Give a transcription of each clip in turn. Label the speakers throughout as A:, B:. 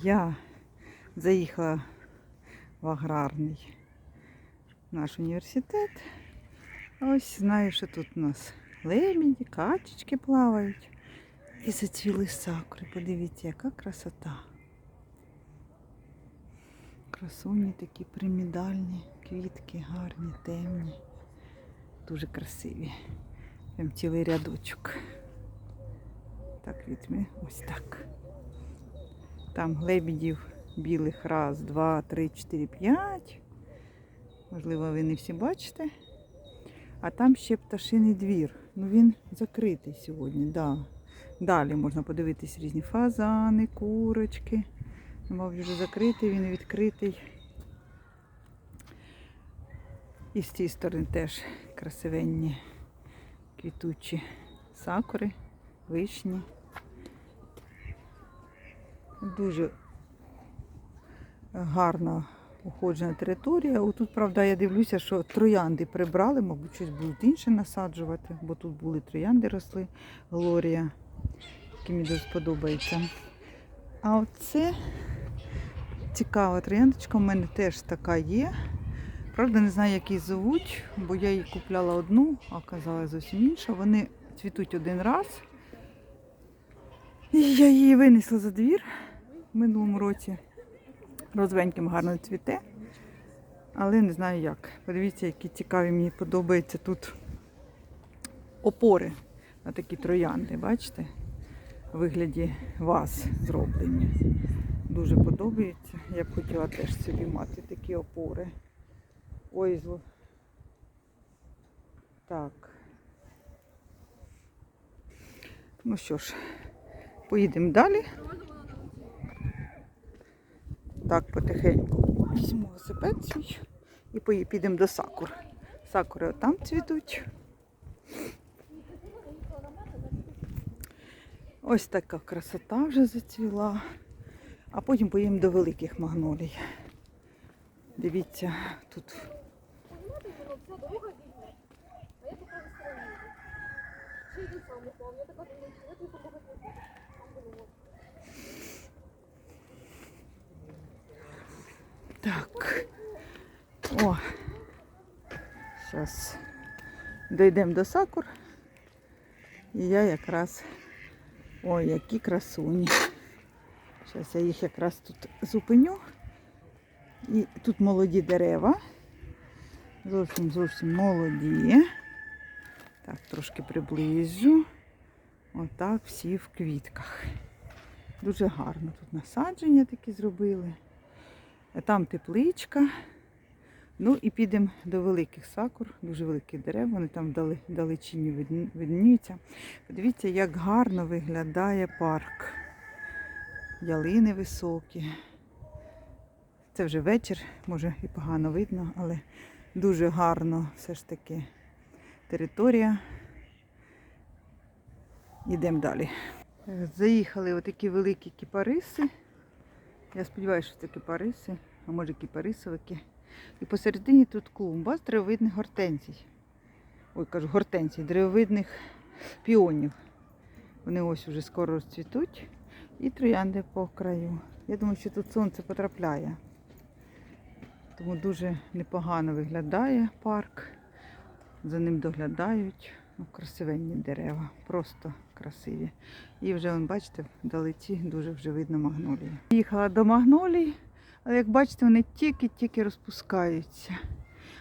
A: Я заїхала в аграрний наш університет. Ось знаю, що тут у нас лебіді, качечки плавають. І зацвіли сакури. Подивіться, яка красота. Красуні такі примідальні, квітки гарні, темні. Дуже красиві. Прям цілий рядочок. Так, візьми, ось так. Там лебідів білих раз, два, три, чотири, п'ять. Можливо, ви не всі бачите. А там ще пташиний двір. Ну він закритий сьогодні, да. Далі можна подивитись різні фазани, курочки. Мав вже закритий, він відкритий. І з цієї сторони теж красивенні квітучі сакури, вишні. Дуже гарна уходжена територія. Отут, правда, я дивлюся, що троянди прибрали, мабуть, щось будуть інше насаджувати, бо тут були троянди росли, Глорія, які мені дуже сподобається. А оце цікава трояндочка, у мене теж така є. Правда, не знаю, як її зовуть, бо я її купляла одну, а казала зовсім інша. Вони цвітуть один раз. І я її винесла за двір в минулому році. Розвеньким гарно цвіте. Але не знаю як. Подивіться, які цікаві мені подобаються тут опори на такі троянди, бачите? У вигляді ваз зроблені. Дуже подобається. Я б хотіла теж собі мати такі опори. Ой, зло. Так. Ну що ж, поїдемо далі. Так, потихеньку візьму велосипед свій і підемо до сакур. Сакури отам цвітуть. Ось така красота вже зацвіла. А потім поїдемо до великих магнолій. Дивіться, тут Так. О. Зараз дійдемо до сакур. І я якраз... Ой, які красуні. Зараз я їх якраз тут зупиню. І тут молоді дерева. Зовсім зовсім молоді. Так, трошки приближу. Отак всі в квітках. Дуже гарно тут насадження такі зробили. Там тепличка. Ну і підемо до великих сакур, дуже великі дерев, вони там вдали, вдалечині видніються. Подивіться, як гарно виглядає парк. Ялини високі. Це вже вечір, може і погано видно, але дуже гарно все ж таки територія. Йдемо далі. Заїхали отакі великі кіпариси. Я сподіваюся, що це кипариси, а може кипарисовики. І посередині тут клумба з деревовидних гортензій. Ой, кажу, гортензій, деревовидних піонів. Вони ось уже скоро розцвітуть. І троянди по краю. Я думаю, що тут сонце потрапляє. Тому дуже непогано виглядає парк. За ним доглядають. Ну, красивенні дерева, просто красиві. І вже, вон, бачите, вдалеці дуже вже видно магнолії. Їхала до магнолій, але як бачите, вони тільки-тільки розпускаються.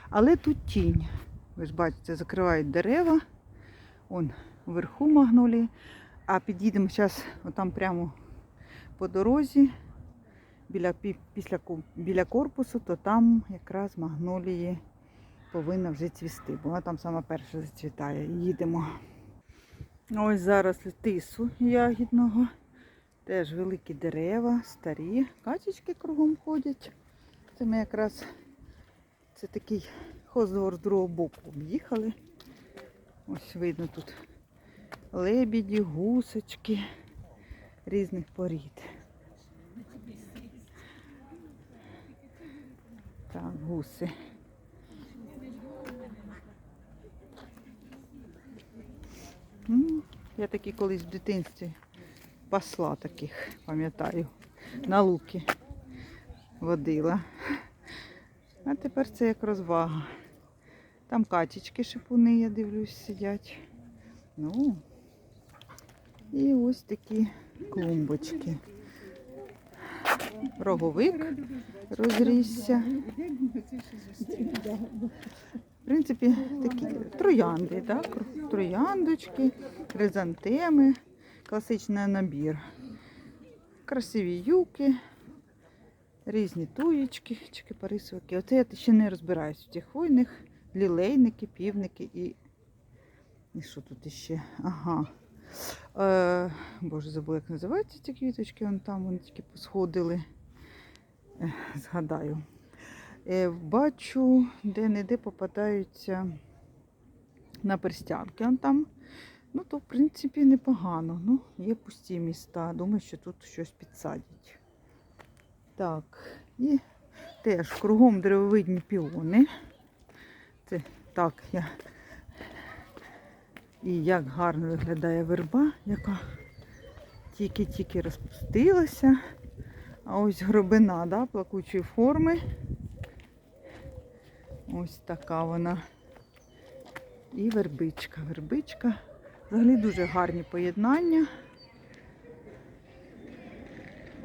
A: Але тут тінь. Ви ж бачите, закривають дерева. Он вверху магнолії. А під'їдемо зараз отам прямо по дорозі, біля, після, біля корпусу, то там якраз магнолії повинна вже цвісти, бо вона там сама перша зацвітає. Їдемо. Ось зараз тису ягідного. Теж великі дерева, старі. Качечки кругом ходять. Це ми якраз це такий хоздвор з другого боку об'їхали. Ось видно тут лебіді, гусочки різних порід. Так, гуси. Я такі колись в дитинстві пасла таких, пам'ятаю, на луки водила. А тепер це як розвага. Там качечки шипуни, я дивлюсь, сидять. Ну, і ось такі клумбочки. Роговик розрісся. В принципі, такі троянди, так? трояндочки, хризантеми, класичний набір. Красиві юки, різні туєчки, чи кипарисовики. Оце я ще не розбираюсь в тих хвойних, лілейники, півники і. І що тут іще? Ага. Е, Боже, забула, як називаються ці квіточки, вон там вони тільки посходили. Е, згадаю. Е, бачу, де-не-де попадаються на перстянки. Там, ну, то, в принципі, непогано. Ну, є пусті міста. Думаю, що тут щось підсадять. Так, і теж кругом деревовидні піони. Це так, я. І як гарно виглядає верба, яка тільки-тільки розпустилася. А ось гробина, да, плакучої форми. Ось така вона. І вербичка. Вербичка. Взагалі дуже гарні поєднання.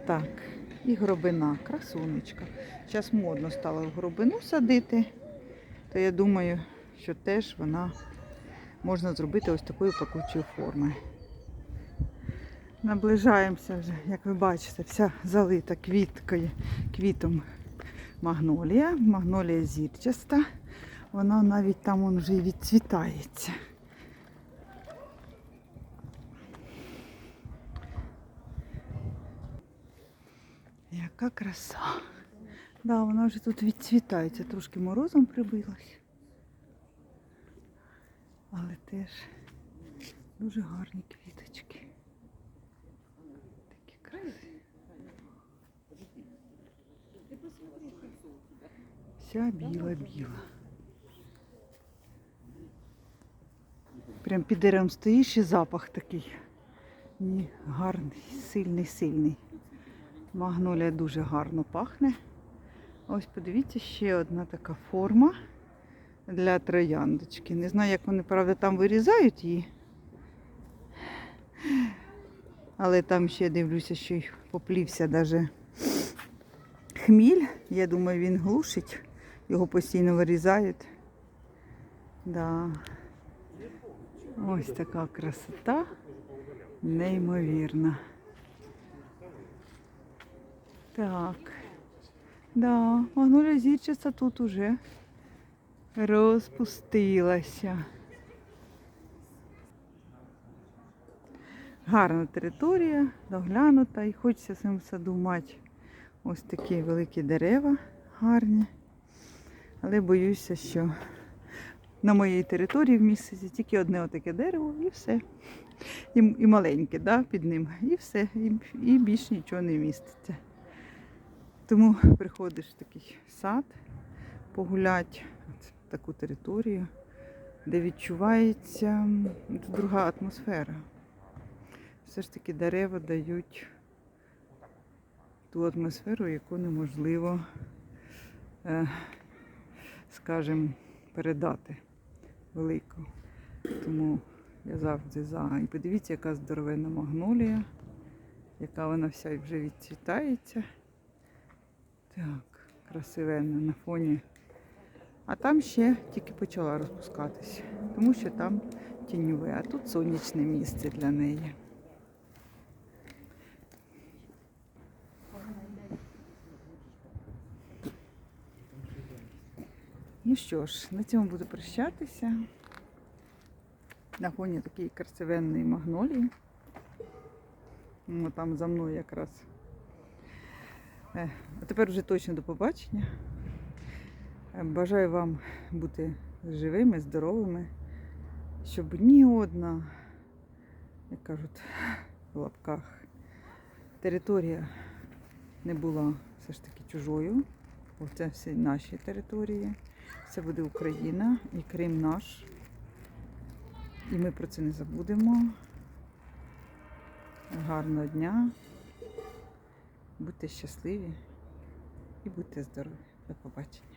A: Так, і гробина, красунечка. Зараз модно стало в гробину садити, то я думаю, що теж вона можна зробити ось такої плакучої форми. Наближаємося вже, як ви бачите, вся залита квіткою, квітом магнолія. Магнолія зірчаста. Вона навіть там вже й відцвітається. Яка краса. Да, вона вже тут відцвітається, трошки морозом прибилась. Але теж дуже гарні квіточки. Такі красиві. Вся біла-біла. Прям під деревом стоїш і запах такий. Ні, гарний, сильний, сильний. Магнолія дуже гарно пахне. Ось подивіться, ще одна така форма для трояндочки. Не знаю, як вони, правда, там вирізають її. Але там ще дивлюся, що й поплівся навіть хміль. Я думаю, він глушить. Його постійно вирізають. Да. Ось така красота. Неймовірна. Так. Да, магнолія зірчаста тут уже розпустилася. Гарна територія, доглянута і хочеться цьому саду мати ось такі великі дерева гарні. Але боюся, що на моїй території в місяці тільки одне отаке дерево і все. І, і маленьке, да, під ним. І все. І, і більш нічого не міститься. Тому приходиш в такий сад погуляти, таку територію, де відчувається друга атмосфера. Все ж таки дерева дають ту атмосферу, яку неможливо, е, скажімо, передати велику. Тому я завжди за. І подивіться, яка здоровенна магнолія, яка вона вся вже відцвітається. Так, красивенна на фоні. А там ще тільки почала розпускатися, тому що там тіньове, а тут сонячне місце для неї. Ну що ж, на цьому буду прощатися. На фоні такої красивенної магнолії. Ну, там за мною якраз. Е, А тепер вже точно до побачення. Е, Бажаю вам бути живими, здоровими, щоб ні одна, як кажуть, в лапках, територія не була все ж таки чужою. Бо це всі наші території. Це буде Україна і Крим наш. І ми про це не забудемо. гарного дня. Будьте щасливі і будьте здорові. До побачення.